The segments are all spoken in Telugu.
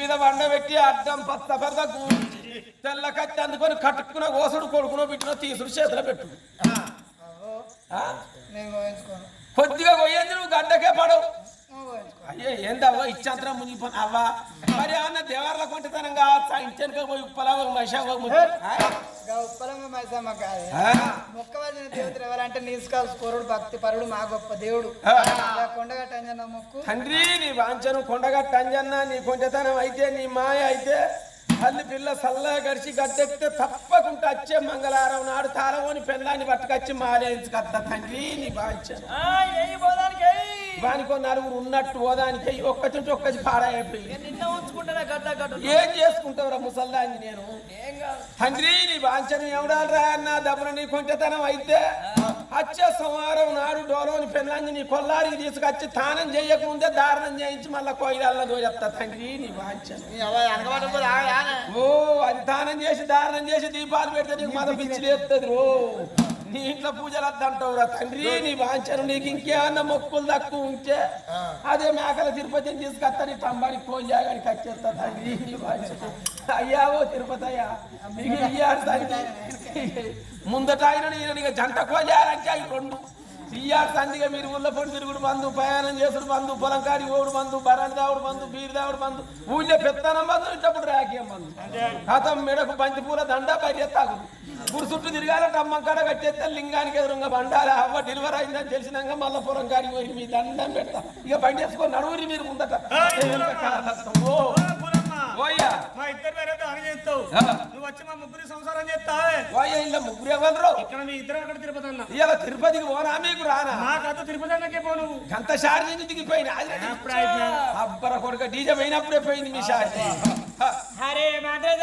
మీద వండబెట్టి అడ్డం పచ్చ పెద్దకు తెల్ల కత్తి అందుకొని కట్టుకున్న ఓసుడు కొడుకునో బిడ్డనో తీసుడు చేతిలో పెట్టు. కొద్దిగా పోయేది నువ్వు గడ్డకే పడవు. అయ్యే ఏందవ్వ? ఇచ్చంతరం మునిగిపోను? అవ్వా? మరి అన్న దేవార్ల కొంటతనం కావచ్చు? ఇంచెనక పోయి ఉప్పలా ఒక మనిషి ఒక ముద్ద. ఆ? గా ఉప్పలమ్మ మైసమ్మ కాదు. ఆ? మొక్కవలసిన దేవతలు ఎవరంటే నీసుకాలు స్కోరుడు భక్తి పరుడు మా గొప్ప దేవుడు. కొండగట్ట అంజన్న మొక్కు. తండ్రి నీ వాంచను కొండగట్ట అంజన్న నీ కొంటతనం అయితే నీ మాయ అయితే తల్లి పిల్ల సల్లగా గడిచి గద్దెక్కితే తప్పకుండా వచ్చే మంగళవారం నాడు తాళమోని పెళ్ళాన్ని పట్టుకొచ్చి మాలేసుకత్త తండ్రి నీ ఏయ్. వానికో నలుగురు ఉన్నట్టు ఓదానికి ఒక్కటి ఒక్కటి పాడైపోయి ఏం చేసుకుంటావురా ముసల్దాన్ని నేను? తండ్రి నీ వాంఛను ఎవడాలరా అన్న దబ్బున నీ కొంచెతనం అయితే వచ్చే సోమవారం నాడు డోలోని పెళ్ళంగి నీ కొల్లారికి తీసుకొచ్చి తానం చేయకముందే దారుణం చేయించి మళ్ళా కోయిలల్లో దోచెత్తా తండ్రి నీ వాంఛను. ఓ అది తానం చేసి దారుణం చేసి దీపాలు పెడితే నీకు మద పిచ్చి లేస్తుంది రో నీ ఇంట్లో పూజలు వద్దంటావురా తండ్రి నీ వాంఛను నీకు ఇంకేమన్నా మొక్కులు తక్కువ ఉంటే అదే మేకల తిరుపతిని తీసుకొస్తా నీ తంబానికి ఫోన్ చేయడానికి వచ్చేస్తా తండ్రి నీ వాంఛను. అయ్యావో తిరుపతి అయ్యా నీకు ఇయ్యాడు తండ్రి. ముందట ఆయన నేను జంట కోజాలంటే అవి రెండు. ఇయ్యాడు తండ్రిగా మీరు ఊళ్ళో పొడి తిరుగుడు బంధు ప్రయాణం చేసుడు బంధు పొలం కాడి ఓడు బంధు బరాడు దావుడు బంధు బీరు దావుడు బంధు ఊళ్ళో పెత్తనం బంధు ఇట్టప్పుడు రాకేం బంధు కథం మెడకు బంతి పూల దండ బయట తాగుడు గుడి చుట్టూ తిరగాలంటే అమ్మ కాడ కట్టేస్తే లింగానికి ఎదురుగా బండాలి అవ్వ డెలివరీ అయిందని తెలిసినాక మళ్ళా పొలం కాడికి పోయి మీ దండం పెడతా. ఇక బండి వేసుకొని నడువురి మీరు ముందట. మా ఇద్దరు వేరే దాని చేస్తావు. నువ్వు వచ్చి మా ముగ్గురి సంసారం చేస్తావే? ఇలా ముగ్గురు ఎవరు ఇక్కడ మీ ఇద్దరు అక్కడ తిరుపతి అన్న. ఇలా తిరుపతికి పోనా మీకు రానా? నాకద్దు తిరుపతి అన్నకే పో నువ్వు. గంట షార్ నుంచి దిగిపోయింది అప్పుడు అయిపోయింది. అబ్బర కొడుక డీజే పోయినప్పుడే పోయింది మీ షార్ హరే మాధవ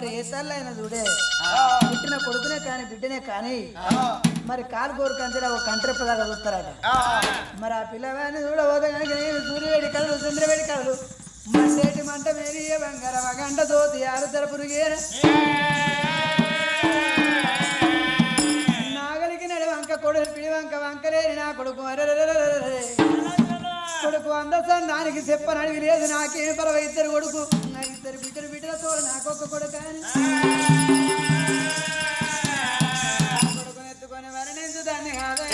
మరి ఏ తల్లైనా చూడే. పుట్టిన కొడుకునే కానీ బిడ్డనే కానీ మరి కాలు కోరు కంచెలా ఒక కంట్రెప్పదాకా చూస్తారట. మరి ఆ పిల్లవాడిని చూడబోతే కనుక నేను సూర్యవేడి కలలు చంద్రవేడి కలలు మండేటి మంట మేరియ బంగార మగంట దోతి ఆరు తరపురుగే నాగలికి నడి వంక కొడుకు పిడి వంక వంకలేని నా కొడుకు. కొడుకు అందసందానికి చెప్పనడివి లేదు నాకేం పరవ ఇద్దరు కొడుకు. ఇద్దరు బిడ్డలు బిడ్డల తోడ నాకొక కొడుక కొడుకుని ఎత్తుకొని మరణించు దాన్ని కాదే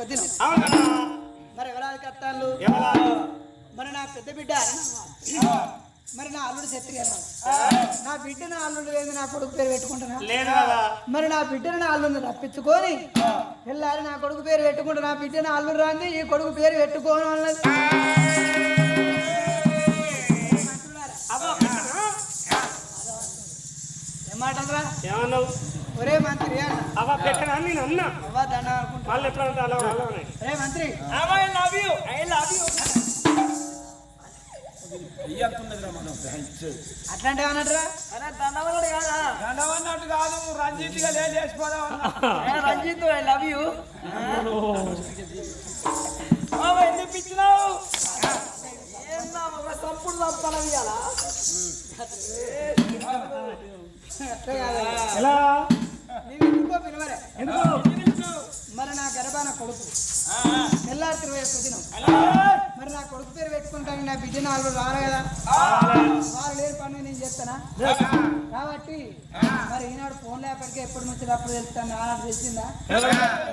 ఒక్క దినం. మరి ఎవరాది కట్టాలు మరి నా పెద్ద బిడ్డ మరి నా అల్లుడు శత్రి నా బిడ్డ నా అల్లుడు లేదు నా కొడుకు పేరు పెట్టుకుంటున్నా? మరి నా బిడ్డను నా అల్లుడిని రప్పించుకొని వెళ్ళాలి నా కొడుకు పేరు పెట్టుకుంటా నా బిడ్డ నా అల్లుడు రాంది ఈ కొడుకు పేరు పెట్టుకోను అన్నది. ఏమాటరా ఏమన్నావు? ఒరే మంత్రి అన్న. అవ పెట్టనా? నేను అన్నా. అవ్వ అనుకుంటా వాళ్ళు ఎట్లా అంటే అలా అలానే రే మంత్రి. ఇయ్యంతున్నదిరా మనం అట్లాంటి అన్నట్రా దండమన్నట్టు కాదు? రంజిత్గా లేదు వేసిపోదాం రంజిత్ ఐ లవ్ యూ ఎందుకు ఇచ్చినావు? సంపుడు అట్లా కాదు ఎలా? మరి నా గర్భాన కొడుకు. తెల్లారి ఇరవై ఒక్క దినం. మరి నా కొడుకు పేరు పెట్టుకుంటాను నా బిడ్డ నాలుగు రారు కదా. వారు లేని పని నేను చేస్తానా? కాబట్టి మరి ఈనాడు ఫోన్ లేపటికే ఎప్పటి నుంచి అప్పుడు తెలుస్తాను ఆనాడు తెలిసిందా?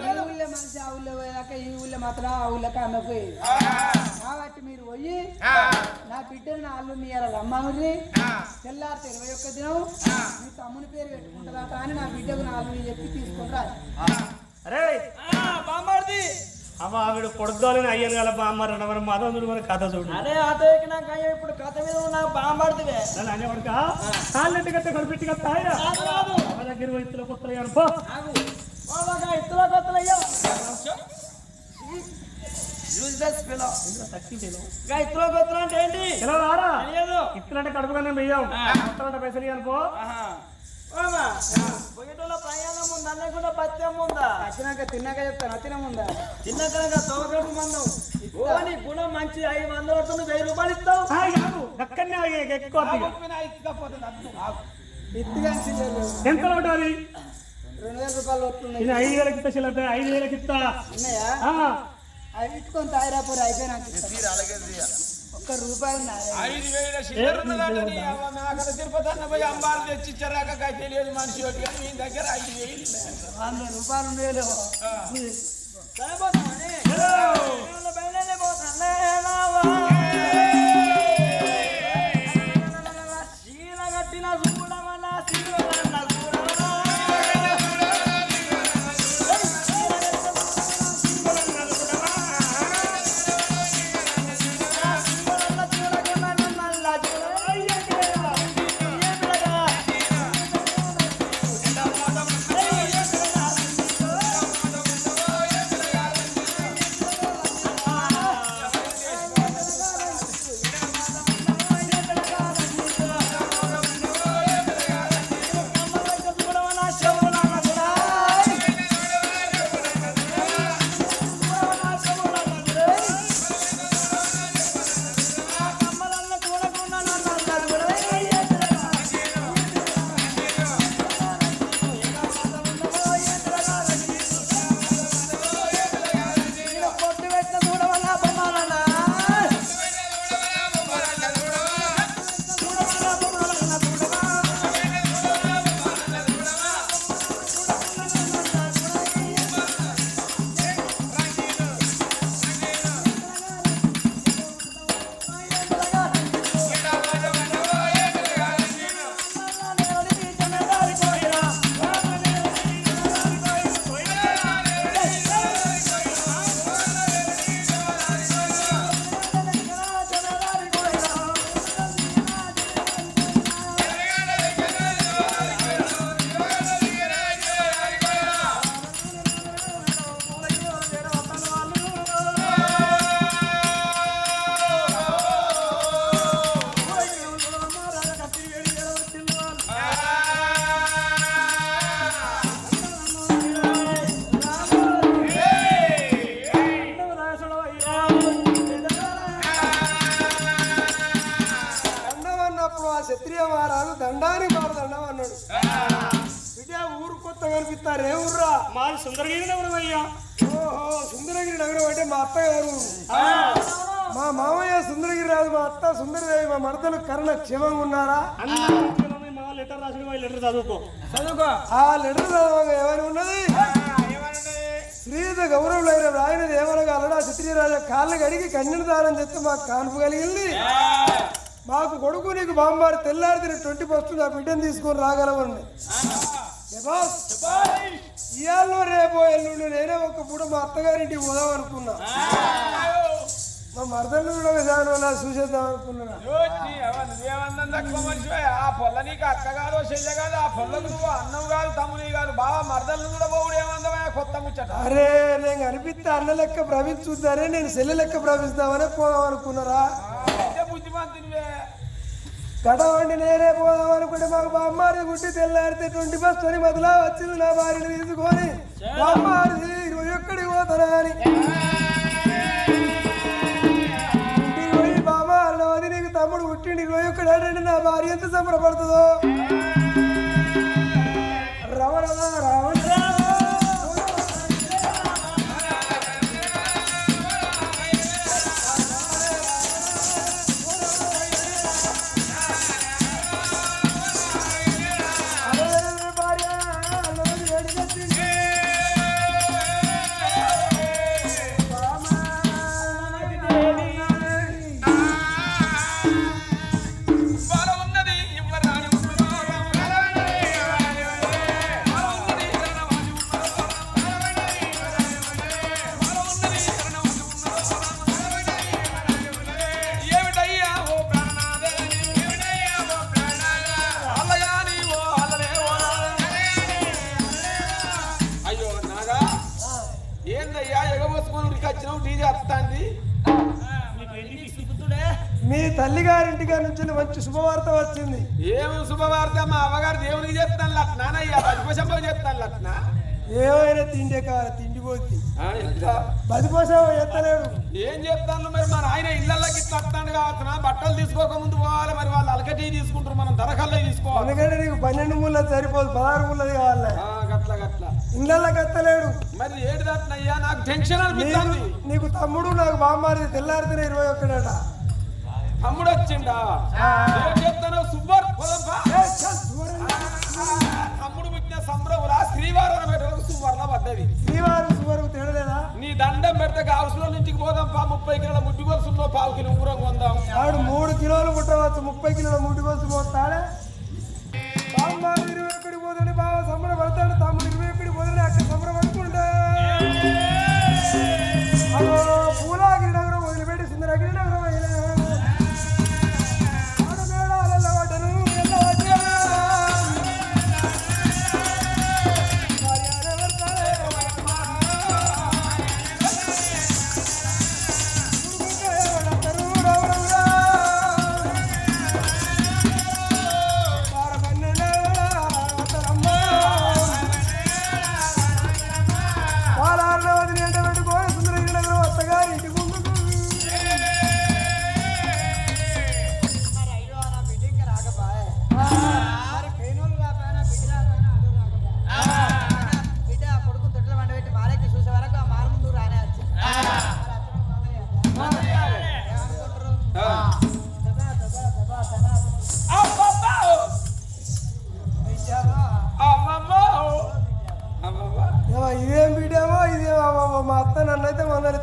ఈ ఊళ్ళో మనిషి ఆ ఊళ్ళో పోయాక ఈ ఊళ్ళో మాత్రం ఆ ఊళ్ళోకి అన్న పోయి కాబట్టి మీరు పోయి నా బిడ్డను నా అల్లు మీ రమ్మని తెల్లారితే ఇరవై ఒక్క దినం మీ తమ్ముని పేరు పెట్టుకుంటారట అని నా బిడ్డకు నా అల్లు చెప్పి తీసుకుంటారా అరే. బామ్మర్ది. అవ ఆవిడ కొడుకోవాలని అయ్యాను కదా బామ్మారు మరి మతం చూడు మరి కథ చూడు. అరే ఆటో ఎక్కినాక ఇప్పుడు కథ మీద నాకు బాంబడుతుంది నన్ను అనేవాడుక కాళ్ళెట్టి కట్ట కడిపెట్టి మా దగ్గర ఇత్తుల కొత్తలు అనుకో ఇతర కొత్తలు అయ్యా ఇతర కొత్తలు అంటే ఏంటి? ఎలా రారా? తెలియదు. ఇత్తులంటే కడుపుగానే పైసలు అనుకో పొయ్యేటోళ్ళ ప్రయాణం ఉందా? లేకుండా పత్యం ఉందా? వచ్చినాక తిన్నాక చెప్తాను అతినం ఉందా తిన్నాక తోకడు మందం. ఓ నీ గుణం మంచి ఐదు వందల వెయ్యి రూపాయలు ఇస్తావు. అక్కడనే ఎక్కువ ఎంత ఉంటుంది రెండు వేల రూపాయలు వస్తున్నాయి. ఐదు వేలకి ఇస్తా ఐదు వేలకి ఇస్తా. ఉన్నాయా? అవి ఇట్టుకొని తాయిరాపూర్ అయిపోయినాక ఒక్క రూపాయి ఐదు వేల నాకడ తిరుపతి అన్న పోయి అంబారు తెచ్చి ఇచ్చారాక తెలియదు మనిషి ఒకటి కానీ మీ దగ్గర ఐదు వేలు వంద రూపాయలు ఉండేది ఊర్రా మాది సుందరగిరి నగరం అయ్యా. ఓహో సుందరగిరి నగరం అంటే మా అత్తగారు మా మామయ్య సుందరగిరి రాజు మా అత్త సుందరదేవి మా మరదలు కరుణ క్షేమంగా ఉన్నారా? లెటర్ రాసిన లెటర్ చదువుకో. చదువుకో. ఆ లెటర్ చదవగా ఏమని ఉన్నది? శ్రీయుత గౌరవులైన రాయనది ఏమనగా అలడా క్షత్రియరాజా కాళ్ళు కడిగి కన్యను దానం చేస్తే మాకు కాన్పు కలిగింది. మాకు కొడుకు నీకు బాంబారు తెల్లారితే ట్వంటీ ఫస్ట్ నా బిడ్డను తీసుకొని రాగలవండి. ఇవాళ రేపు ఎల్లుండి నేనే ఒక పూట మా అత్తగారింటికి పోదాం అనుకున్నా. మా మరదలు కూడా విధానం వల్ల చూసేద్దాం అనుకున్నా. ఆ పొల్ల నీకు అక్క కాదు చెల్లె కాదు ఆ పొల్లకు నువ్వు అన్నం కాదు తమ్ముని కాదు. బావ మరదలను కూడా బోవుడు ఏమందమే కొత్త ముచ్చట. అరే నేను కనిపిస్తే అన్న లెక్క ప్రవహించుద్దానే నేను సెల్లె లెక్క ప్రవహిస్తామనే పోదాం అనుకున్నారా? గడవండి నేనే పోదాం అనుకుంటే మాకు బామ్మారి గుట్టి తెల్లారితే ట్వంటీ ఫస్ట్ అని మొదలా వచ్చింది నా భార్యను తీసుకొని. బామ్మారిది ఇరవై ఒక్కడికి పోతారా అని. ఇంటికి పోయి బామ్మ అన్నది నీకు తమ్ముడు పుట్టిండి ఇరవై ఒక్కడు అంటే నా భార్య ఎంత సంబరపడుతుందో. రమణ రావణ ఏమి శుభవార్త మా అవ్వగారు దేవునికి చెప్తాను లట్నానయ్యా చెప్తాను లట్నా ఏమైనా తిండే కాదు తిండి పోతుంది ఎంత? బతిపోసావు ఎత్తలేడు ఏం చెప్తాను మరి? మన ఆయన ఇళ్ళకి వస్తాను కావచ్చునా బట్టలు తీసుకోక ముందు పోవాలి మరి. వాళ్ళు అలకటి తీసుకుంటారు. మనం ధరకల్లే తీసుకోవాలి. ఎందుకంటే నీకు పన్నెండు ముళ్ళది సరిపోదు పదహారు ముళ్ళది కావాలి. ఆ, గట్ల గట్ల. ఇళ్ళకి ఎత్తలేడు. మరి ఏడు దట్నయ్యా నాకు టెన్షన్ అనిపిస్తుంది. నీకు తమ్ముడు నాకు బామ్మారి తెల్లారితే ఇరవై ఒక్కడట. తమ్ముడు వచ్చిండా చెప్తాను సుబ్బర్. తమ్ముడు పుట్టిన సంబరములా శ్రీవారం పెట్టడానికి సువర్ణ పడ్డది శ్రీవారు సువరకు తేడలేదా నీ దండం పెడితే హౌస్లో ఇంటికి పోదాం పా ముప్పై కిలోల ముడ్డి కొలుసులో పావు కిలో ఉంగురం కొందాం. ఆడు మూడు కిలోలు పుట్టవచ్చు ముప్పై కిలోల ముడి కోసం పోతాడే? బామ్మారి ఇరవై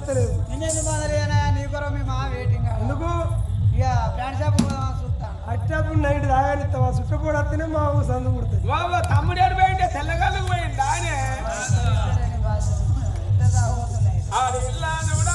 మందలిస్తలేదు నిన్నేంది మాదిరిగానే నీ కొరకు మీ మామ వెయిటింగ్. ఎందుకు? ఇక బ్రాండ్ షాప్ చూస్తాను అట్టప్పుడు నైట్ తాగానిస్తావా? చుట్టపోడు వస్తేనే మా సందు కుడుతుంది బాబా తమ్ముడు ఏడు పోయింటే తెల్లగాళ్ళకు పోయిండా ఆయనే కూడా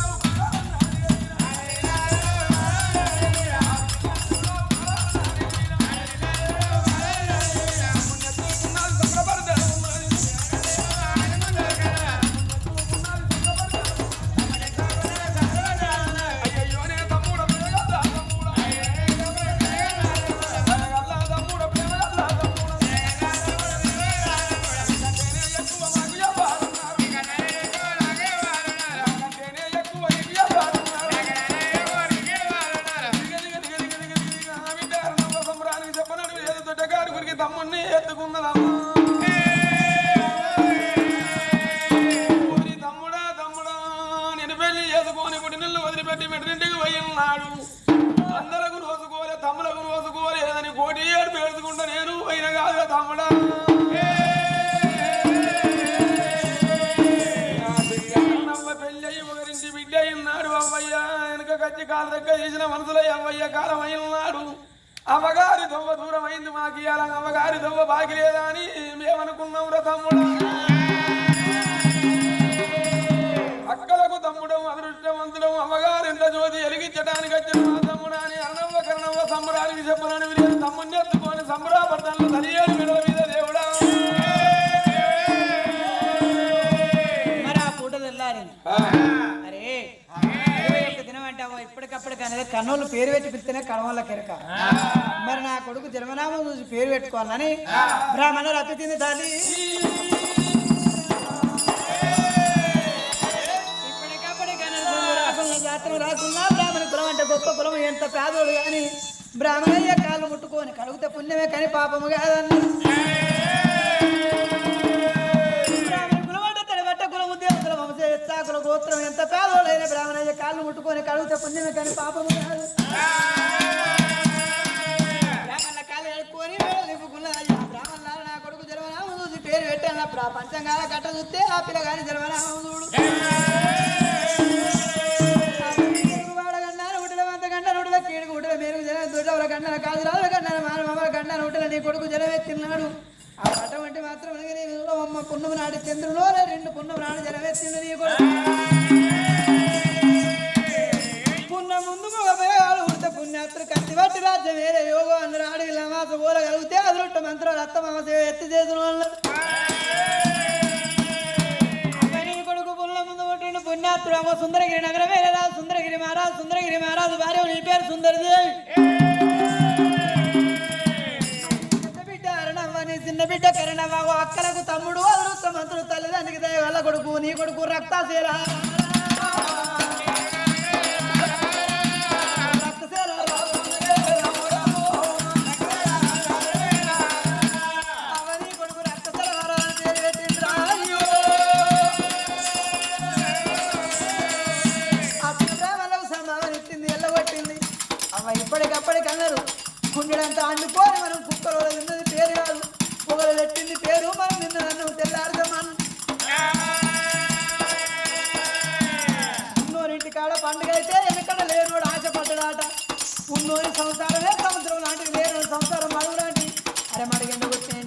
పెళ్ళి అయ్యి బిడ్డ అయినాడు అవ్వయ్య. వెనక కచ్చి కాలు దగ్గర చేసిన మనసులో అవ్వయ్య కాలం అయినాడు. అమ్మగారి దొవ్వ దూరం అయింది మాకు ఇవాళ అమ్మగారి దొవ్వ బాకి లేదా అని మేమనుకున్నాం రా తమ్ముడు. అక్కలకు తమ్ముడం అదృష్టవంతుడం అమ్మగారు ఎంత జ్యోతి ఎలిగించడానికి వచ్చిన మా తమ్ముడు అని అన్నవ్వ కరణవ్వ సంబరానికి చెప్పనని విరిగిన తమ్ముడిని ఎత్తుకొని సంబరాపడతాను తనియేడు మెడల కన్నోళ్ళు పేరు పెట్టి పిలిస్తేనే కడవల్ల కెరక. మరి నా కొడుకు జన్మనామం చూసి పేరు పెట్టుకోవాలని బ్రాహ్మణ రప్పించింది తల్లి ఇప్పటికప్పటికైనా సొమ్ము రాకున్నా, జాతరం రాకున్నా బ్రాహ్మణ కులం అంటే గొప్ప కులం ఎంత పేదోడు కానీ బ్రాహ్మణయ్య కాళ్ళు ముట్టుకొని కడుగుతే పుణ్యమే కానీ పాపము కాదన్న. వంశ గోత్రం ఎంత పేదోడైన బ్రాహ్మణయ్య కాళ్ళు ముట్టుకొని కడుగుతే పుణ్యమే కానీ పాపము కాదు బ్రాహ్మణుల కాళ్ళు కడుక్కొని వేళ నింపుకున్నదయ్యా. బ్రాహ్మణులారా నా కొడుకు జన్మనామం చూసి పేరు పెట్టాను. పంచంగా కట్ట చూస్తే ఆ పిల్లగాని జన్మనామం చూడు. పున్నము నాటి చంద్రులో రెండు పున్నము నాడు జనం ఎత్తిండు నీ కొడుకు పున్న ముందు మగపేగాడు ఉడత పుణ్యాత్ర కత్తి పట్టి రాజ్యం వేరే యోగం అందరూ ఆడి లమాస పోలగలిగితే అదురుట్ట మంత్రాలు అత్త మామ సేవ ఎత్తి చేసిన వాళ్ళు అమ్మని కొడుకు పుల్ల ముందు పుట్టిన పుణ్యాత్రుడు అమ్మ సుందరగిరి నగరమే రా సుందరగిరి మహారాజు సుందరగిరి మహారాజు భార్య నీ పేరు సుందరదేవి చిన్న బిడ్డ కరణవ్వ అక్కలకు తమ్ముడు అదృష్టమంతుడు తల్లిదండ్రికి దయ వల్ల కొడుకు నీ కొడుకు రక్తాశీల. కాడ పండుగ అయితే వెనకడ లేనోడు ఆశపడ్డాడట. ఉన్నోని సంసారమే సముద్రం లాంటిది లేని సంసారం మడుగు లాంటి అరే మనకి ఎందుకు వచ్చినాయి